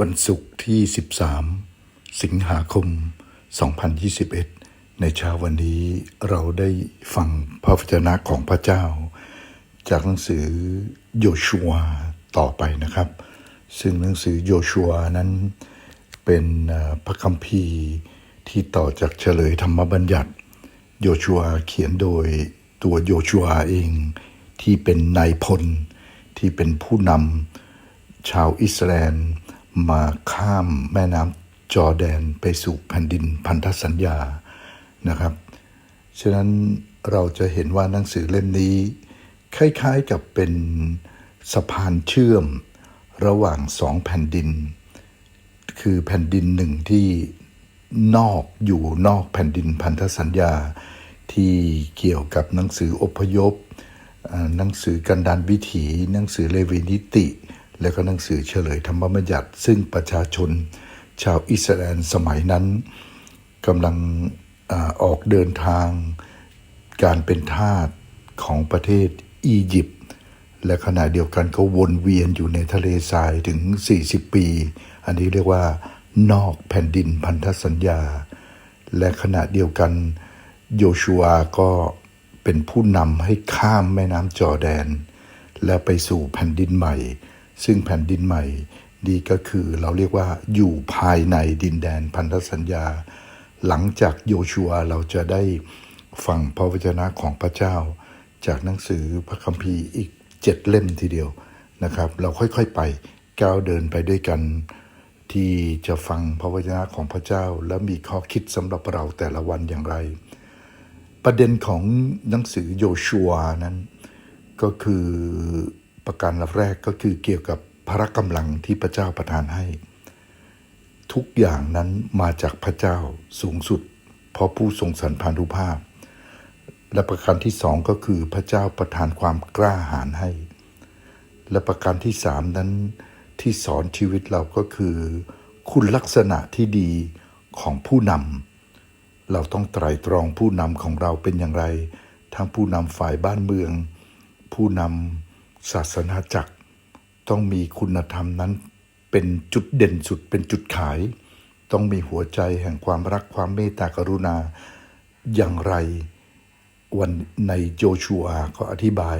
วันศุกร์ที่ 13 สิงหาคม 2021 ในเช้าวันนี้เราได้ฟังพระวจนะของพระเจ้า จากหนังสือโยชัวต่อไปนะครับ ซึ่งหนังสือโยชัวนั้นเป็นพระคัมภีร์ที่ต่อจากเฉลยธรรมบัญญัติ โยชัวเขียนโดยตัวโยชัวเองที่เป็นนายพลที่เป็นผู้นำชาวอิสราเอล มาข้ามแม่น้ำจอร์แดนไปสู่แผ่นดินพันธสัญญานะครับ ฉะนั้นเราจะเห็นว่าหนังสือเล่มนี้ คล้ายๆกับเป็นสะพานเชื่อมระหว่างสองแผ่นดิน คือแผ่นดินหนึ่งที่นอกอยู่นอกแผ่นดินพันธสัญญา ที่เกี่ยวกับหนังสืออพยพหนังสือกันดานวิถี หนังสือเลวีนิติ แล้วก็หนังสือเฉลยธรรมบัญญัติ ซึ่งประชาชนชาวอิสราเอลสมัยนั้นกำลังอออกเดินทางการเป็นทาสของประเทศอียิปต์และขณะเดียวกันก็วนเวียนอยู่ในทะเลทรายถึง 40 ปี อันนี้เรียกว่านอกแผ่นดินพันธสัญญา และขณะเดียวกันโยชัวก็เป็นผู้นำให้ข้ามแม่น้ำจอแดน และไปสู่แผ่นดินใหม่ ซึ่งแผ่นดินใหม่นี่ก็คือเราเรียกว่าอยู่ภายในดินแดนพันธสัญญา หลังจากโยชัวเราจะได้ฟังพระวจนะของพระเจ้า จากหนังสือพระคัมภีร์อีกเจ็ดเล่มทีเดียวนะครับ เราค่อยๆไปก้าวเดินไปด้วยกัน ที่จะฟังพระวจนะของพระเจ้า และมีข้อคิดสำหรับเราแต่ละวันอย่างไร ประเด็นของหนังสือโยชัวนั้นก็คือ ประการแรกก็คือเกี่ยวกับพระกำลังที่พระเจ้าประทานให้ ทุกอย่างนั้นมาจากพระเจ้าสูงสุด เพราะผู้ทรงสันพานุภาพ และประการที่สองก็คือพระเจ้าประทานความกล้าหาญให้ และประการที่สามนั้นที่สอนชีวิตเราก็คือ คุณลักษณะที่ดีของผู้นำเราต้องไตร่ตรองผู้นำของเราเป็นอย่างไร ทั้งผู้นำฝ่ายบ้านเมือง ผู้นำ ศาสนาจักรต้องมีคุณธรรมนั้น เป็นจุดเด่นสุดเป็นจุดขาย ต้องมีหัวใจแห่งความรักความเมตตากรุณา อย่างไร วันในโจชัวก็อธิบาย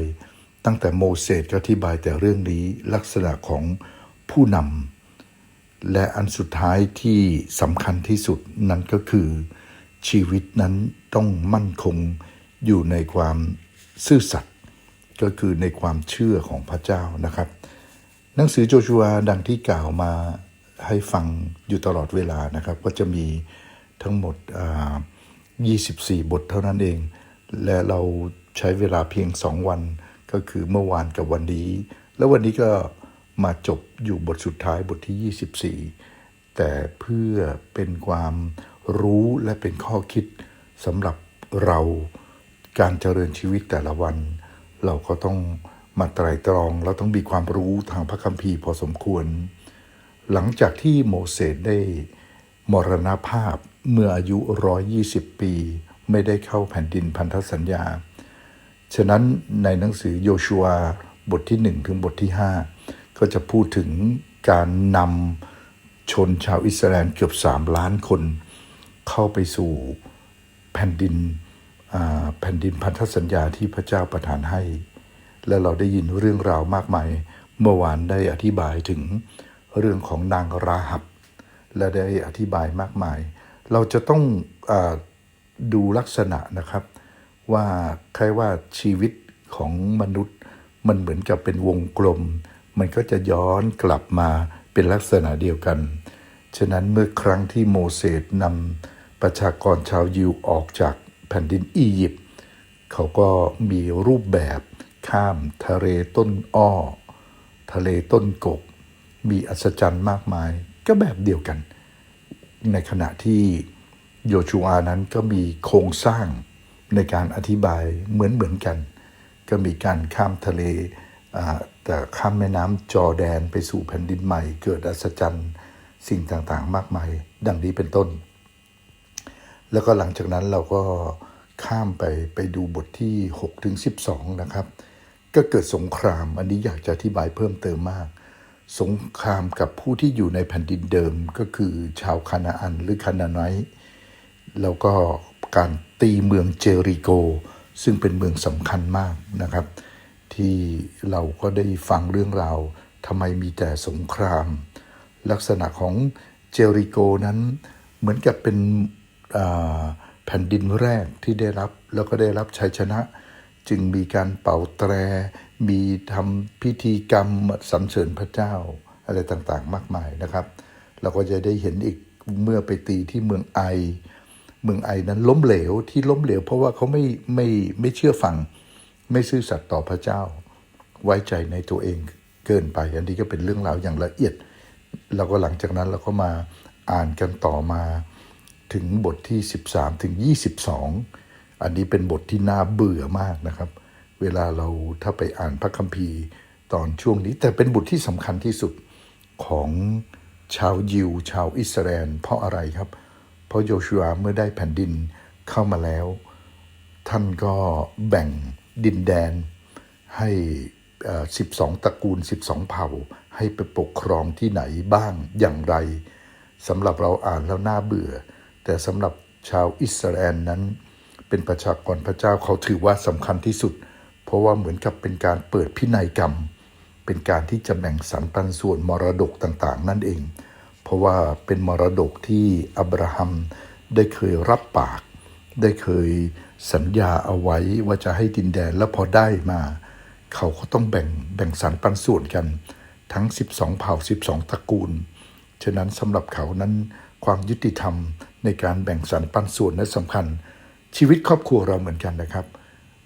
ตั้งแต่โมเสสก็อธิบายแต่เรื่องนี้ลักษณะของผู้นำและอันสุดท้ายที่สำคัญที่สุดนั้นก็คือ ชีวิตนั้นต้องมั่นคงอยู่ในความซื่อสัตย์ ก็คือในความเชื่อของพระเจ้านะครับ หนังสือโจชัวดังที่กล่าวมาให้ฟังอยู่ตลอดเวลานะครับ ก็จะมีทั้งหมด 24 บทเท่านั้นเอง และเราใช้เวลาเพียง 2 วัน ก็คือเมื่อวานกับวันนี้ แล้ววันนี้ก็มาจบอยู่บทสุดท้ายบทที่ 24 แต่เพื่อเป็นความรู้และเป็นข้อคิดสำหรับเราการเจริญชีวิตแต่ละวัน เราก็ต้องมาไตรตรองเราต้องมีความรู้ทางพระคัมภีร์พอสมควร หลังจากที่โมเสสได้มรณภาพเมื่ออายุ 120 ปี ไม่ได้เข้าแผ่นดินพันธสัญญา ฉะนั้นในหนังสือโยชัวบทที่ 1 ถึงบทที่ 5 ก็จะพูดถึงการนำชนชาวอิสราเอลเกือบ 3 ล้านคน เข้าไปสู่แผ่นดิน แผ่นดินพันธสัญญาที่พระเจ้าประทานให้ และเราได้ยินเรื่องราวมากมาย เมื่อวานได้อธิบายถึงเรื่องของนางราหับ และได้อธิบายมากมาย เราจะต้องอดูลักษณะนะครับ ว่าใครว่าชีวิตของมนุษย์มันเหมือนกับเป็นวงกลม มันก็จะย้อนกลับมาเป็นลักษณะเดียวกัน ฉะนั้นเมื่อครั้งที่โมเสสนำประชากรชาวยิวออกจาก แผ่นดินอียิปต์เขาก็มีรูปแบบข้ามทะเลต้นอ้อ ทะเลต้นกกมีอัศจรรย์มากมาย ก็แบบเดียวกัน ในขณะที่โยชูอานั้นก็มีโครงสร้างในการอธิบายเหมือนเหมือนกัน ก็มีการข้ามทะเลอ่าแต่ข้ามแม่น้ำจอแดนไปสู่แผ่นดินใหม่ เกิดอัศจรรย์สิ่งต่างๆ มากมาย ดังนี้เป็นต้น แล้วก็หลังจากนั้นเราก็ข้ามไปไปดูบทที่ 6 ถึง 12 นะครับ ก็เกิดสงคราม อันนี้อยากจะอธิบายเพิ่มเติมมาก สงครามกับผู้ที่อยู่ในแผ่นดินเดิมก็คือชาวคานาอันหรือคานาไนท์แล้วก็การตีเมืองเจริโก ซึ่งเป็นเมืองสำคัญมากนะครับ ที่เราก็ได้ฟังเรื่องราวทำไมมีแต่สงคราม ลักษณะของเจริโกนั้นเหมือนกับเป็น แผ่นดินแรกที่ได้รับแล้วก็ได้รับชัยชนะ จึงมีการเป่าแตร มีทำพิธีกรรมสรรเสริญพระเจ้าอะไรต่างๆ มากมายนะครับ เราก็จะได้เห็นอีกเมื่อไปตีที่เมืองไอ เมืองไอนั้นล้มเหลวที่ล้มเหลว เพราะว่าเขาไม่ไม่ไม่เชื่อฟัง ไม่ซื่อสัตย์ต่อพระเจ้า ไว้ใจในตัวเองเกินไป อันนี้ก็เป็นเรื่องราวอย่างละเอียด แล้วก็หลังจากนั้นเราก็มาอ่านกันต่อมา ถึงบทที่ 13 ถึง 22 อันนี้เป็นบทที่น่าเบื่อมากนะครับ เวลาเราถ้าไปอ่านพระคัมภีร์ตอนช่วงนี้ แต่เป็นบทที่สำคัญที่สุดของชาวยิว ชาวอิสราเอลเพราะอะไรครับ เพราะโยชูอาเมื่อได้แผ่นดินเข้ามาแล้ว ท่านก็แบ่งดินแดนให้เอ่อ12 ตระกูล 12 เผ่า ให้ไปปกครองที่ไหนบ้างอย่างไรสำหรับเราอ่านแล้วน่าเบื่อ แต่สำหรับชาวอิสราเอลนั้น เป็นประชากรพระเจ้าเขาถือว่าสำคัญที่สุด เพราะว่าเหมือนกับเป็นการเปิดพินัยกรรม เป็นการที่จะแบ่งสรรปันส่วนมรดกต่างๆ นั่นเอง เพราะว่าเป็นมรดกที่อับราฮัมได้เคยรับปาก ได้เคยสัญญาเอาไว้ว่าจะให้ดินแดนแล้วพอได้มา เขาก็ต้องแบ่งแบ่งสรรปันส่วนกัน ทั้ง 12 เผ่า 12 ตระกูล ฉะนั้นสำหรับเขานั้นความยุติธรรม ในการแบ่งสรรปันส่วนนั้นสำคัญ ชีวิตครอบครัวเราเหมือนกันนะครับ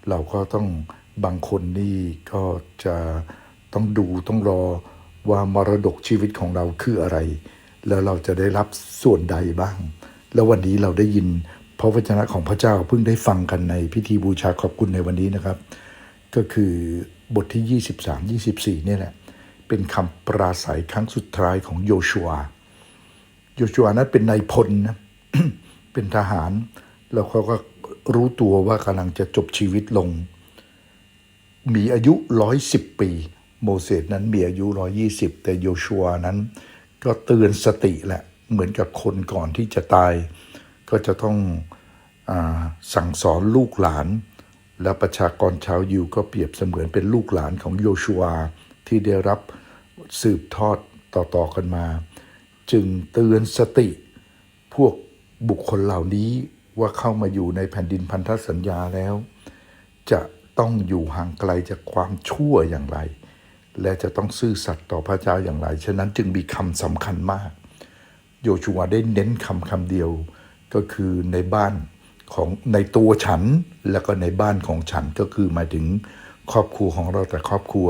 เราก็ต้องบางคนนี่ก็จะต้องดูต้องรอว่ามรดกชีวิตของเราคืออะไร แล้วเราจะได้รับส่วนใดบ้าง แล้ววันนี้เราได้ยินพระวจนะของพระเจ้าเพิ่งได้ฟังกันในพิธีบูชาขอบคุณในวันนี้นะครับ ก็คือบทที่ 23 24เนี่ยแหละ เป็นคำปราศัยครั้งสุดท้ายของโยชัวโยชัวนั้นเป็นนายพลนะ เป็นทหาร แล้วเขาก็รู้ตัวว่ากำลังจะจบชีวิตลง มีอายุร้อยสิบปี โมเสสนั้นมีอายุร้อยี่สิบแต่โยชัวนั้น ก็เตือนสติแหละ เหมือนกับคนก่อนที่จะตาย ก็จะต้องอสั่งสอนลูกหลาน และประชากรชาวยิวก็เปรียบเสมือนเป็นลูกหลานของโยชัวที่ได้รับสืบทอดต่อๆกันมา จึงเตือนสติพวก บุคคลเหล่านี้ว่าเข้ามาอยู่ในแผ่นดินพันธสัญญาแล้ว จะต้องอยู่ห่างไกลจากความชั่วอย่างไร และจะต้องซื่อสัตย์ต่อพระเจ้าอย่างไร ฉะนั้นจึงมีคำสำคัญมาก โยชูวาได้เน้นคำคำเดียวก็คือในบ้านของในตัวฉันแล้วก็ในบ้านของฉันก็คือหมายถึงครอบครัวของเราแต่ครอบครัว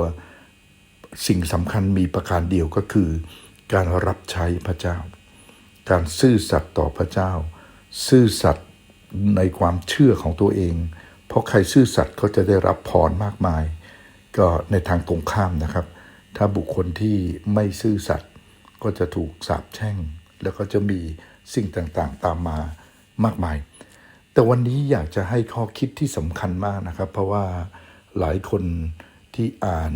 สิ่งสำคัญมีประการเดียวก็คือ การรับใช้พระเจ้า การซื่อสัตย์ต่อพระเจ้า ซื่อสัตย์ในความเชื่อของตัวเอง เพราะใครซื่อสัตย์ก็จะได้รับพรมากมาย ก็ในทางตรงข้ามนะครับ ถ้าบุคคลที่ไม่ซื่อสัตย์ก็จะถูกสาปแช่ง แล้วก็จะมีสิ่งต่างๆ ตามมามากมาย แต่วันนี้อยากจะให้ข้อคิดที่สำคัญมากนะครับ เพราะว่าหลายคนที่อ่าน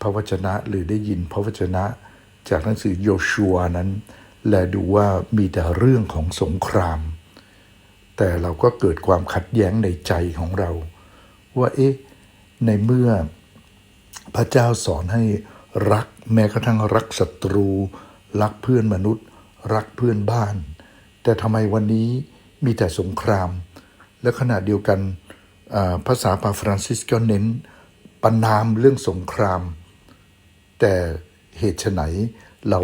พระวจนะหรือได้ยินพระวจนะ จากหนังสือโยชัวนั้น และดูว่ามีแต่เรื่องของสงคราม แต่เราก็เกิดความขัดแย้งในใจของเรา ว่าเอ๊ะในเมื่อพระเจ้าสอนให้รักแม้กระทั่งรักศัตรู รักเพื่อนมนุษย์ รักเพื่อนบ้าน แต่ทำไมวันนี้มีแต่สงคราม และขณะเดียวกันภาษาปาฟรานซิสก็เน้นประนามเรื่องสงคราม แต่เหตุไฉนเรา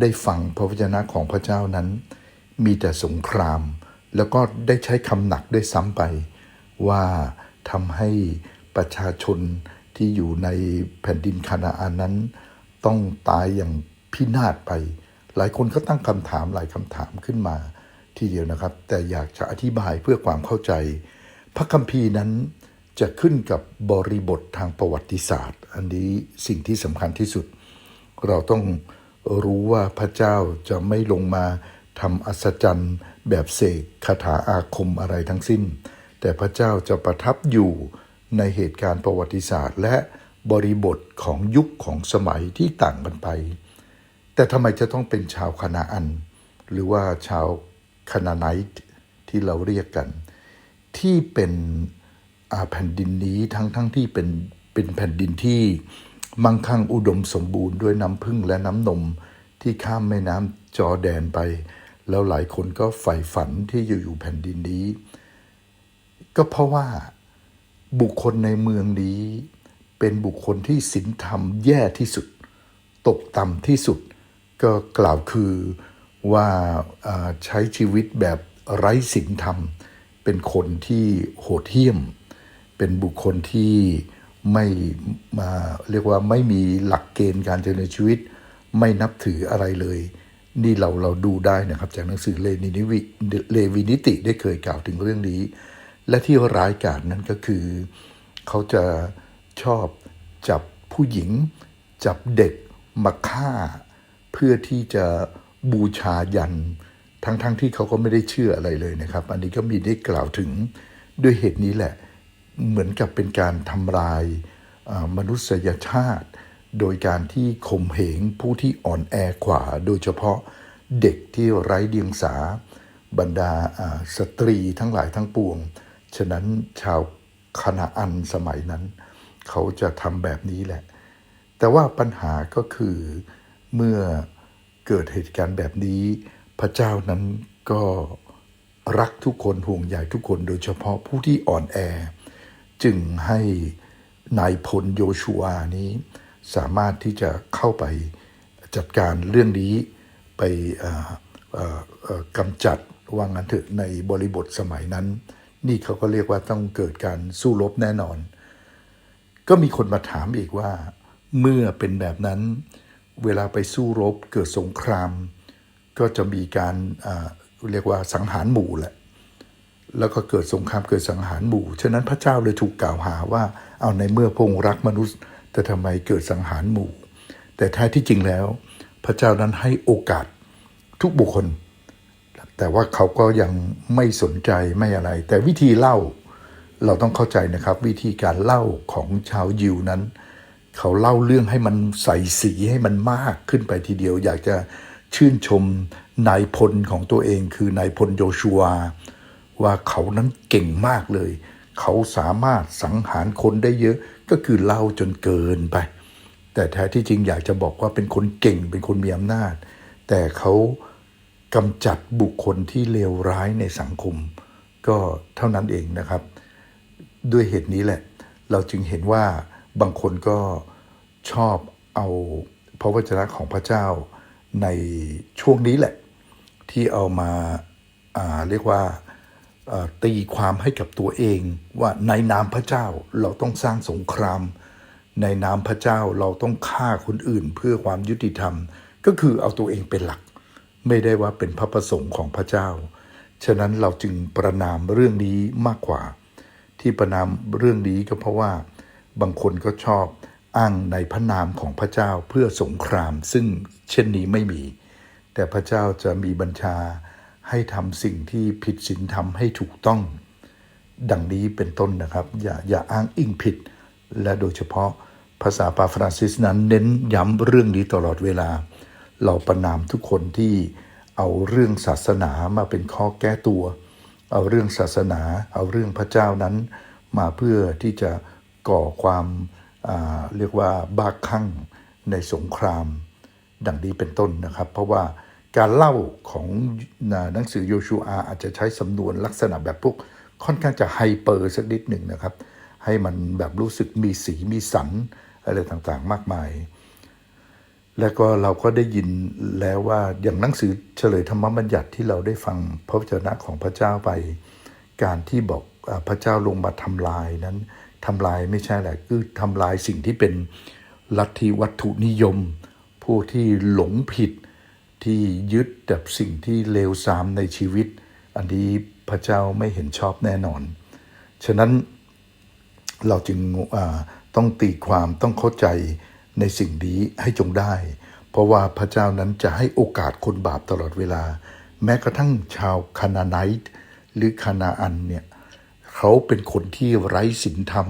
ได้ฟังพระวจนะของพระเจ้านั้น มีแต่สงคราม แล้วก็ได้ใช้คำหนักด้วยซ้ำไป ว่าทำให้ประชาชนที่อยู่ในแผ่นดินคานาอันนั้น ต้องตายอย่างพินาศไป หลายคนก็ตั้งคำถามหลายคำถามขึ้นมาทีเดียวนะครับ แต่อยากจะอธิบายเพื่อความเข้าใจ พระคัมภีร์นั้นจะขึ้นกับบริบททางประวัติศาสตร์ อันนี้สิ่งที่สำคัญที่สุด เราต้อง รู้ว่าพระเจ้าจะไม่ลงมาทำอัศจรรย์แบบเสกคาถาอาคมอะไรทั้งสิ้น แต่พระเจ้าจะประทับอยู่ในเหตุการณ์ประวัติศาสตร์ และบริบทของยุคของสมัยที่ต่างกันไป แต่ทำไมจะต้องเป็นชาวคณาอัน หรือว่าชาวคณาไนท์ที่เราเรียกกัน ที่เป็นแผ่นดินนี้ทั้งทั้งที่เป็นเป็นแผ่นดินที่ มั่งคั่งอุดมสมบูรณ์ด้วยน้ำพึ่งและน้ำนมที่ข้ามแม่น้ำจอแดนไป แล้วหลายคนก็ใฝ่ฝันที่จะอยู่แผ่นดินนี้ ก็เพราะว่าบุคคลในเมืองนี้ เป็นบุคคลที่ศีลธรรมแย่ที่สุด ตกต่ำที่สุด ก็กล่าวคือว่าอ่าใช้ชีวิตแบบไร้ศีลธรรม เป็นคนที่โหดเหี้ยม เป็นบุคคลที่ ไม่มาเรียกว่าไม่มีหลักเกณฑ์การดำเนินชีวิต ไม่นับถืออะไรเลย นี่เราเราดูได้นะครับ จากหนังสือเลนิวิเลวินิติได้เคยกล่าวถึงเรื่องนี้ และที่ร้ายกาจนั้นก็คือ เขาจะชอบจับผู้หญิง จับเด็กมาฆ่า เพื่อที่จะบูชายัน ทั้งๆทที่เขาก็ไม่ได้เชื่ออะไรเลยนะครับ อันนี้ก็มีได้กล่าวถึงด้วยเหตุนี้แหละ เหมือนกับเป็นการทำลายมนุษยชาติ โดยการที่ข่มเหงผู้ที่อ่อนแอกว่า โดยเฉพาะเด็กที่ไร้เดียงสา บรรดาอ่าสตรีทั้งหลายทั้งปวง ฉะนั้นชาวคณาอันสมัยนั้น เขาจะทำแบบนี้แหละ แต่ว่าปัญหาก็คือเมื่อเกิดเหตุการณ์แบบนี้ พระเจ้านั้นก็รักทุกคนห่วงใยทุกคนโดยเฉพาะผู้ที่อ่อนแอ จึงให้นายพลโยชัวนี้สามารถที่จะเข้าไปจัดการเรื่องนี้ไปกำจัดว่างั้นเถอะในบริบทสมัยนั้น นี่เขาก็เรียกว่าต้องเกิดการสู้รบแน่นอน ก็มีคนมาถามอีกว่า เมื่อเป็นแบบนั้น เวลาไปสู้รบเกิดสงคราม ก็จะมีการเรียกว่าสังหารหมู่แหละ แล้วก็เกิดสงครามเกิดสังหารหมู่ ฉะนั้นพระเจ้าเลยถูกกล่าวหาว่า เอาในเมื่อพงรักมนุษย์ แต่ทำไมเกิดสังหารหมู่ แต่แท้ที่จริงแล้ว พระเจ้านั้นให้โอกาสทุกบุคคล แต่ว่าเขาก็ยังไม่สนใจไม่อะไร แต่วิธีเล่าเราต้องเข้าใจนะครับ วิธีการเล่าของชาวยิวนั้น เขาเล่าเรื่องให้มันใส่สีให้มันมากขึ้นไปทีเดียว อยากจะชื่นชมนายพลของตัวเองคือนายพลโยชัว ว่าเขานั้นเก่งมากเลย เขาสามารถสังหารคนได้เยอะก็คือเล่าจนเกินไป แต่แท้ที่จริงอยากจะบอกว่าเป็นคนเก่งเป็นคนมีอำนาจ แต่เขากำจัดบุคคลที่เลวร้ายในสังคม ก็เท่านั้นเองนะครับ ด้วยเหตุนี้แหละ เราจึงเห็นว่าบางคนก็ชอบเอาพระวจนะของพระเจ้าในช่วงนี้แหละ ที่เอามาาเรียกว่า ตีความให้กับตัวเอง ว่าในนามพระเจ้าเราต้องสร้างสงคราม ในนามพระเจ้าเราต้องฆ่าคนอื่นเพื่อความยุติธรรม ก็คือเอาตัวเองเป็นหลัก ไม่ได้ว่าเป็นพระประสงค์ของพระเจ้า ฉะนั้นเราจึงประนามเรื่องนี้มากกว่า ที่ประนามเรื่องนี้ก็เพราะว่า บางคนก็ชอบอ้างในพระนามของพระเจ้าเพื่อสงคราม ซึ่งเช่นนี้ไม่มี แต่พระเจ้าจะมีบัญชา ให้ทำสิ่งที่ผิดศีลธรรมให้ถูกต้อง ดังนี้เป็นต้นนะครับ อย่าอย่าอ้างอิงผิด และโดยเฉพาะภาษาปาฟรานซิสนั้นเน้นย้ำเรื่องนี้ตลอดเวลา เราประนามทุกคนที่เอาเรื่องศาสนามาเป็นข้อแก้ตัว เอาเรื่องศาสนา เอาเรื่องพระเจ้านั้น มาเพื่อที่จะก่อความาเรียกว่าบ้าคลั่งในสงคราม ดังนี้เป็นต้นนะครับ เพราะว่า การเล่าของหนังสือโยชูอาอาจจะใช้สำนวนลักษณะแบบพวกค่อนข้างจะไฮเปอร์สักนิดหนึ่งนะครับ ให้มันแบบรู้สึกมีสีมีสันอะไรต่างๆมากมาย แล้วก็เราก็ได้ยินแล้วว่าอย่างหนังสือเฉลยธรรมบัญญัติที่เราได้ฟังพระวจนะของพระเจ้าไป การที่บอกพระเจ้าลงมาทำลายนั้นทำลายไม่ใช่แหละคือทำลายสิ่งที่เป็นลัทธิวัตถุนิยม ผู้ที่หลงผิด ที่ยึดแต่สิ่งที่เลวทรามในชีวิต อันนี้พระเจ้าไม่เห็นชอบแน่นอน ฉะนั้นเราจึงต้องตีความต้องเข้าใจในสิ่งนี้ให้จงได้ เพราะว่าพระเจ้านั้นจะให้โอกาสคนบาปตลอดเวลา แม้กระทั่งชาวคานาไนต์หรือคานาอันเนี่ยเขาเป็นคนที่ไร้ศีลธรรม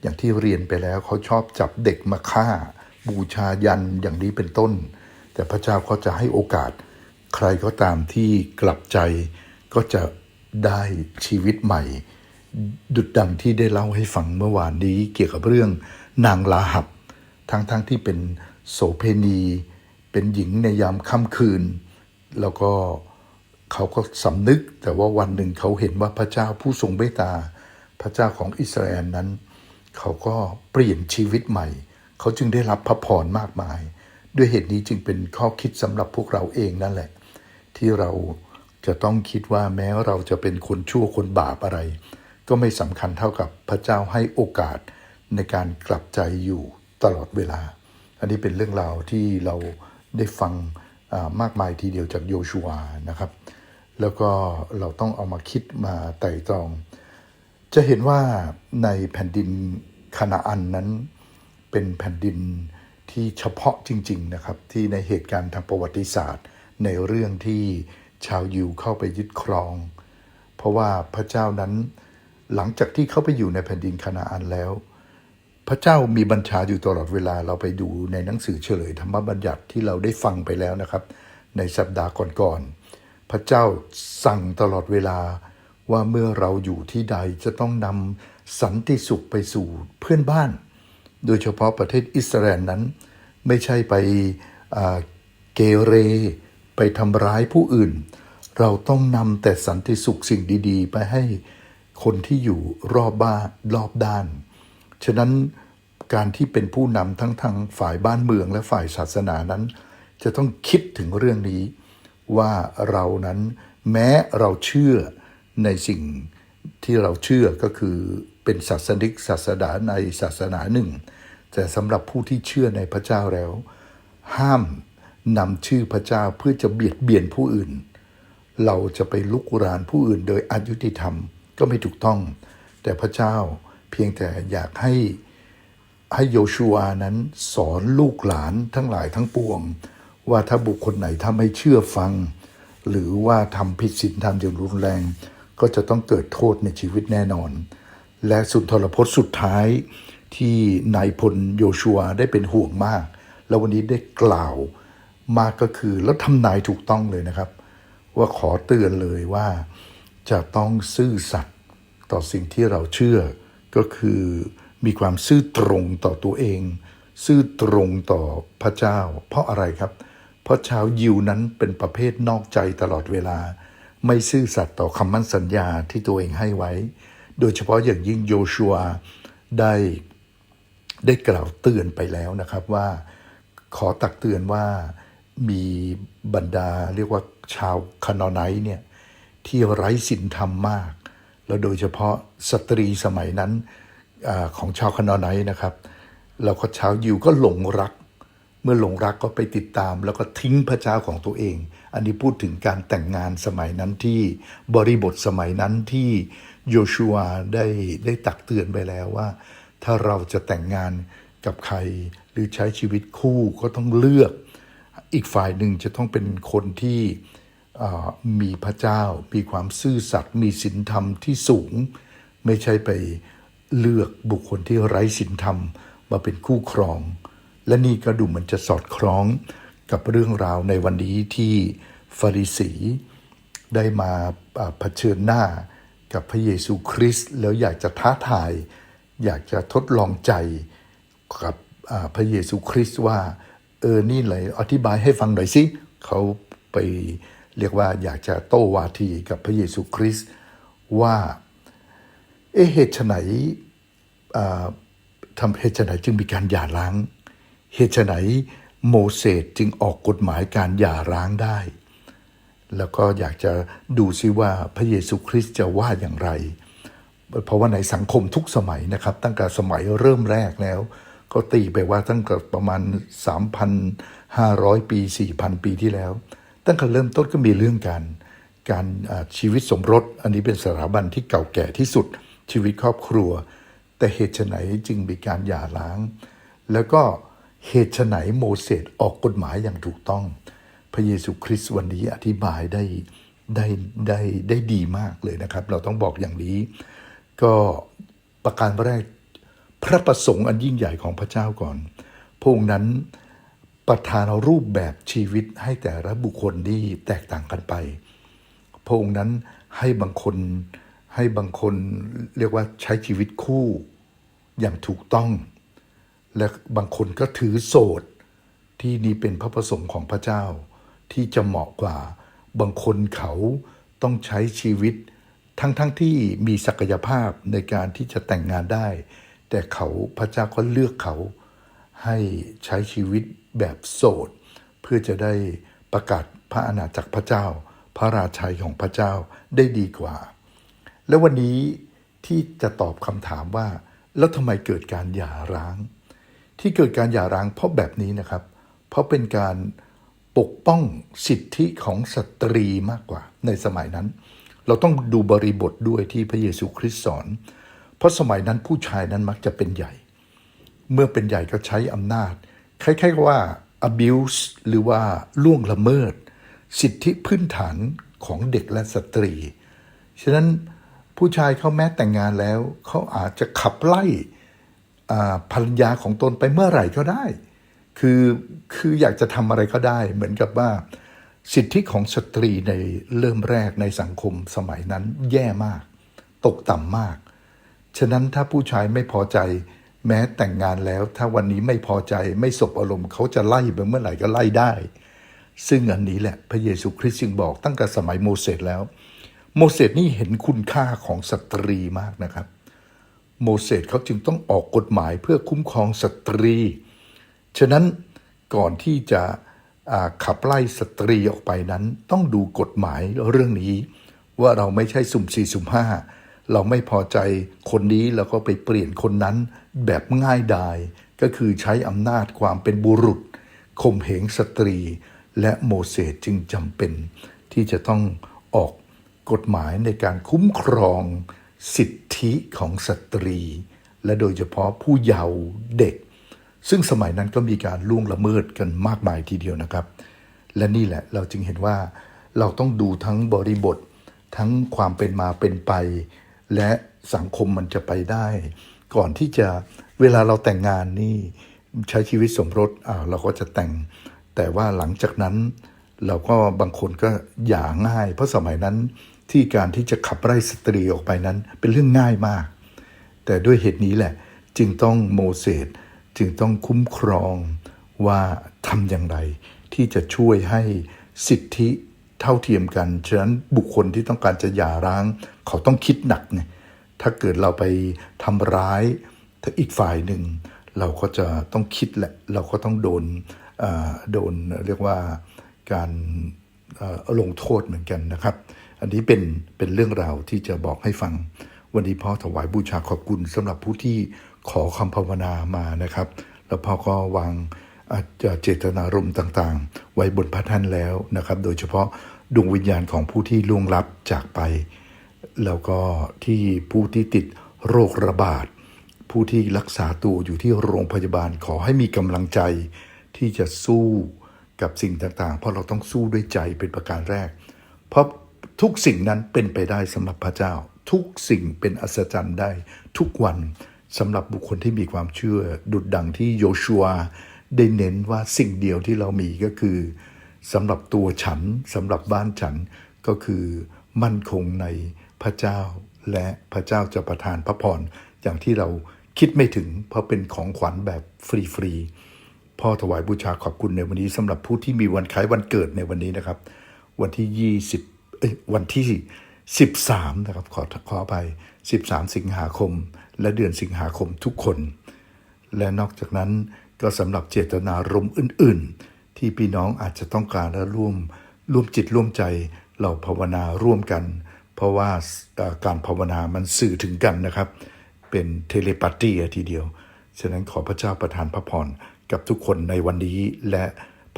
อย่างที่เรียนไปแล้วเขาชอบจับเด็กมาฆ่า บูชายันอย่างนี้เป็นต้น แต่พระเจ้าก็จะให้โอกาสใครก็ตามที่กลับใจก็จะได้ชีวิตใหม่ ดุดดังที่ได้เล่าให้ฟังเมื่อวานนี้เกี่ยวกับเรื่องนางลาหับ ทั้งๆทที่เป็นโสเพณี เป็นหญิงในยามค่ำคืน แล้วก็เขาก็สำนึก แต่ว่าวันหนึ่งเขาเห็นว่าพระเจ้าผู้ทรงเมตตา พระเจ้าของอิสราเอลนั้น เขาก็เปลี่ยนชีวิตใหม่ เขาจึงได้รับพระพรมากมาย ด้วยเหตุนี้จึงเป็นข้อคิดสำหรับพวกเราเองนั่นแหละ ที่เราจะต้องคิดว่าแม้เราจะเป็นคนชั่วคนบาปอะไร ก็ไม่สำคัญเท่ากับพระเจ้าให้โอกาสในการกลับใจอยู่ตลอดเวลา อันนี้เป็นเรื่องราวที่เราได้ฟังอ่ามากมายทีเดียวจากโยชัวนะครับ แล้วก็เราต้องเอามาคิดมาไต่ตรอง จะเห็นว่าในแผ่นดินคานาอันนั้นเป็นแผ่นดิน ที่เฉพาะจริง ๆ นะครับ ที่ในเหตุการณ์ทางประวัติศาสตร์ ในเรื่องที่ชาวยิวเข้าไปยึดครอง เพราะว่าพระเจ้านั้นหลังจากที่เข้าไปอยู่ในแผ่นดินคานาอันแล้ว พระเจ้ามีบัญชาอยู่ตลอดเวลาเราไปดูในหนังสือเฉลยธรรมบัญญัติที่เราได้ฟังไปแล้วนะครับ ในสัปดาห์ก่อนๆพระเจ้าสั่งตลอดเวลาว่าเมื่อเราอยู่ที่ใดจะต้องนำสันติสุขไปสู่เพื่อนบ้าน โดยเฉพาะประเทศอิสราเอลนั้น ไม่ใช่ไปเกเร ไปทำร้ายผู้อื่น เราต้องนำแต่สันติสุขสิ่งดีๆ ไปให้คนที่อยู่รอบบ้านรอบด้าน ฉะนั้นการที่เป็นผู้นำทั้งทางฝ่ายบ้านเมืองและฝ่ายศาสนานั้น จะต้องคิดถึงเรื่องนี้ ว่าเรานั้นแม้เราเชื่อในสิ่งที่เราเชื่อก็คือ เป็นศาสนิกศาสนาในศาสนาหนึ่ง แต่สำหรับผู้ที่เชื่อในพระเจ้าแล้ว ห้ามนำชื่อพระเจ้าเพื่อจะเบียดเบียนผู้อื่น เราจะไปลุกรานผู้อื่น โดยอายุติธรรมก็ไม่ถูกต้อง แต่พระเจ้าเพียงแต่อยากให้ให้โยชัวนั้นสอนลูกหลานทั้งหลายทั้งปวง ว่าถ้าบุคคลไหนถ้าไม่เชื่อฟัง หรือว่าทำผิดศีลธรรมอย่างรุนแรง ก็จะต้องเกิดโทษในชีวิตแน่นอน และสุนทรพจน์สุดท้ายที่นายพลโยชัวได้เป็นห่วงมาก แล้ววันนี้ได้กล่าวมากก็คือแล้วทำนายถูกต้องเลยนะครับ ว่าขอเตือนเลยว่าจะต้องซื่อสัตย์ต่อสิ่งที่เราเชื่อ ก็คือมีความซื่อตรงต่อตัวเอง ซื่อตรงต่อพระเจ้า เพราะอะไรครับ เพราะชาวยิวนั้นเป็นประเภทนอกใจตลอดเวลา ไม่ซื่อสัตย์ต่อคำมั่นสัญญาที่ตัวเองให้ไว้ โดยเฉพาะอย่างยิ่งโยชัวได้ได้กล่าวเตือนไปแล้วนะครับว่าขอตักเตือนว่ามีบรรดาเรียกว่าชาวคานอไนต์เนี่ยที่ไร้ศีลธรรมมาก แล้วโดยเฉพาะสตรีสมัยนั้นอของชาวคานอไนต์นะครับแล้วก็ชาวยิวก็หลงรัก เมื่อหลงรักก็ไปติดตาม แล้วก็ทิ้งพระเจ้าของตัวเอง อันนี้พูดถึงการแต่งงานสมัยนั้นที่บริบทสมัยนั้นที่ โยชัวได้ได้ตักเตือนไปแล้วว่า ถ้าเราจะแต่งงานกับใครหรือใช้ชีวิตคู่ก็ต้องเลือกอีกฝ่ายหนึ่งจะต้องเป็นคนที่มีพระเจ้า มีความซื่อสัตย์มีศีลธรรมที่สูง ไม่ใช่ไปเลือกบุคคลที่ไร้ศีลธรรมมาเป็นคู่ครอง และนี่ก็ดูเหมือนจะสอดคล้องกับเรื่องราวในวันนี้ที่ฟาริสีได้มาเผชิญหน้า กับพระเยซูคริสต์แล้วอยากจะท้าทาย อยากจะทดลองใจกับพระเยซูคริสต์ว่าเออนี่เลยอธิบายให้ฟังหน่อยสิเขาไปเรียกว่าอยากจะโต้วาทีกับพระเยซูคริสต์ว่าเอเหตุไฉนทำเหตุไฉนจึงมีการหย่าร้าง เหตุไฉนโมเสสจึงออกกฎหมายการหย่าร้างได้ แล้วก็อยากจะดูซิว่าพระเยซูคริสต์จะว่าอย่างไร เพราะว่าในสังคมทุกสมัยนะครับ ตั้งแต่สมัยเริ่มแรกแล้ว ก็ตีไปว่าตั้งแต่ประมาณ 3,500 ปี 4,000 ปีที่แล้ว ตั้งแต่เริ่มต้นก็มีเรื่องการการชีวิตสมรส อันนี้เป็นสถาบันที่เก่าแก่ที่สุดชีวิตครอบครัว แต่เหตุไฉนจึงมีการหย่าร้าง แล้วก็เหตุไฉนโมเสสออกกฎหมายอย่างถูกต้อง พระเยซูคริสต์วันนี้อธิบายได้ได้ได้ได้ดีมากเลยนะครับ เราต้องบอกอย่างนี้ ก็ประการแรกพระประสงค์อันยิ่งใหญ่ของพระเจ้าก่อนพระองค์นั้นประทานรูปแบบชีวิตให้แต่ละบุคคลที่แตกต่างกันไป พระองค์นั้นให้บางคนให้บางคนเรียกว่าใช้ชีวิตคู่อย่างถูกต้อง และบางคนก็ถือโสดที่นี่เป็นพระประสงค์ของพระเจ้า ที่จะเหมาะกว่า บางคนเขาต้องใช้ชีวิต ทั้งๆทที่มีศักยภาพในการที่จะแต่งงานได้ แต่เขาพระเจ้าก็เลือกเขา ให้ใช้ชีวิตแบบโสด เพื่อจะได้ประกาศพระอาณาจักรพระเจ้า พระราชัยของพระเจ้าได้ดีกว่า แล้ววันนี้ที่จะตอบคำถามว่า แล้วทำไมเกิดการหย่าร้าง ที่เกิดการหย่าร้างเพราะแบบนี้นะครับ เพราะเป็นการ ปกป้องสิทธิของสตรีมากกว่า ในสมัยนั้น เราต้องดูบริบทด้วยที่พระเยซูคริสต์สอน เพราะสมัยนั้นผู้ชายนั้นมักจะเป็นใหญ่ เมื่อเป็นใหญ่ก็ใช้อำนาจ คล้ายๆว่า abuse หรือว่าล่วงละเมิด สิทธิพื้นฐานของเด็กและสตรี ฉะนั้นผู้ชายเขาแม้แต่งงานแล้ว เขาอาจจะขับไล่ภรรยาของตนไปเมื่อไหร่ก็ได้ คือคืออยากจะทำอะไรก็ได้ เหมือนกับว่า สิทธิของสตรีในเริ่มแรกในสังคมสมัยนั้นแย่มาก ตกต่ำมาก ฉะนั้นถ้าผู้ชายไม่พอใจ แม้แต่งงานแล้ว ถ้าวันนี้ไม่พอใจไม่สบอารมณ์เขาจะไล่ไปเมื่อไหร่ก็ไล่ได้ ซึ่งอันนี้แหละพระเยซูคริสต์จึงบอกตั้งแต่สมัยโมเสสแล้ว โมเสสนี่เห็นคุณค่าของสตรีมากนะครับ โมเสสเขาจึงต้องออกกฎหมายเพื่อคุ้มครองสตรี ฉะนั้นก่อนที่จะขับไล่สตรีออกไปนั้น ต้องดูกฎหมายเรื่องนี้ ว่าเราไม่ใช่สุ่มสี่สุ่มห้าเราไม่พอใจคนนี้แล้วก็ไปเปลี่ยนคนนั้นแบบง่ายดาย ก็คือใช้อำนาจความเป็นบุรุษข่มเหงสตรี และโมเสสจึงจำเป็น ที่จะต้องออกกฎหมายในการคุ้มครองสิทธิของสตรี และโดยเฉพาะผู้เยาว์เด็ก ซึ่งสมัยนั้นก็มีการล่วงละเมิดกันมากมายทีเดียวนะครับ และนี่แหละเราจึงเห็นว่าเราต้องดูทั้งบริบท ทั้งความเป็นมาเป็นไป และสังคมมันจะไปได้ ก่อนที่จะเวลาเราแต่งงานนี่ใช้ชีวิตสมรสอ่าเราก็จะแต่ง แต่ว่าหลังจากนั้น เราก็บางคนก็หย่าง่าย เพราะสมัยนั้นที่การที่จะขับไล่สตรีออกไปนั้นเป็นเรื่องง่ายมาก แต่ด้วยเหตุนี้แหละจึงต้องโมเสส จึงต้องคุ้มครองว่าทำอย่างไร ที่จะช่วยให้สิทธิเท่าเทียมกัน ฉะนั้นบุคคลที่ต้องการจะหย่าร้าง เขาต้องคิดหนักไงถ้าเกิดเราไปทำร้ายถ้าอีกฝ่ายหนึ่ง เราก็จะต้องคิดแหละ เราก็ต้องโดนโดนเรียกว่าการลงโทษเหมือนกันนะครับ อันนี้เป็นเป็นเรื่องราวที่จะบอกให้ฟัง วันนี้พ่อถวายบูชาขอบคุณสำหรับผู้ที่ ขอคำภาวนามานะครับ แล้วพ่อก็วางอ่าเจตนารมณ์ต่างๆ ไว้บนพระท่านแล้วนะครับ โดยเฉพาะดวงวิญญาณของผู้ที่ล่วงลับจากไป แล้วก็ที่ผู้ที่ติดโรคระบาด ผู้ที่รักษาตัวอยู่ที่โรงพยาบาลขอให้มีกำลังใจที่จะสู้กับสิ่งต่างๆ เพราะเราต้องสู้ด้วยใจเป็นประการแรก เพราะทุกสิ่งนั้นเป็นไปได้สำหรับพระเจ้า ทุกสิ่งเป็นอัศจรรย์ได้ทุกวัน สำหรับบุคคลที่มีความเชื่อ ดุดดังที่โยชัวได้เน้นว่าสิ่งเดียวที่เรามีก็คือสำหรับตัวฉันสำหรับบ้านฉันก็คือมั่นคงในพระเจ้า และพระเจ้าจะประทานพระพรอย่างที่เราคิดไม่ถึง เพราะเป็นของขวัญแบบฟรีๆพ่อถวายบูชาขอบคุณในวันนี้สำหรับผู้ที่มีวันคล้ายวันเกิดในวันนี้นะครับ วันที่ 20เอ้ยวันที่ 13 นะครับ ขอขอไป 13 สิงหาคม และเดือนสิงหาคมทุกคน และนอกจากนั้นก็สำหรับเจตนารมณ์อื่น ๆ ที่พี่น้องอาจจะต้องการและร่วมร่วมจิตร่วมใจเราภาวนาร่วมกัน เพราะว่าการภาวนามันสื่อถึงกันนะครับ เป็นเทเลปาตีทีเดียว ฉะนั้นขอพระเจ้าประทานพระพรกับทุกคนในวันนี้และ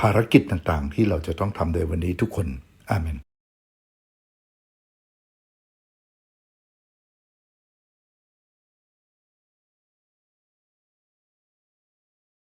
ภารกิจต่างๆ ที่เราจะต้องทำในวันนี้ทุกคน อาเมน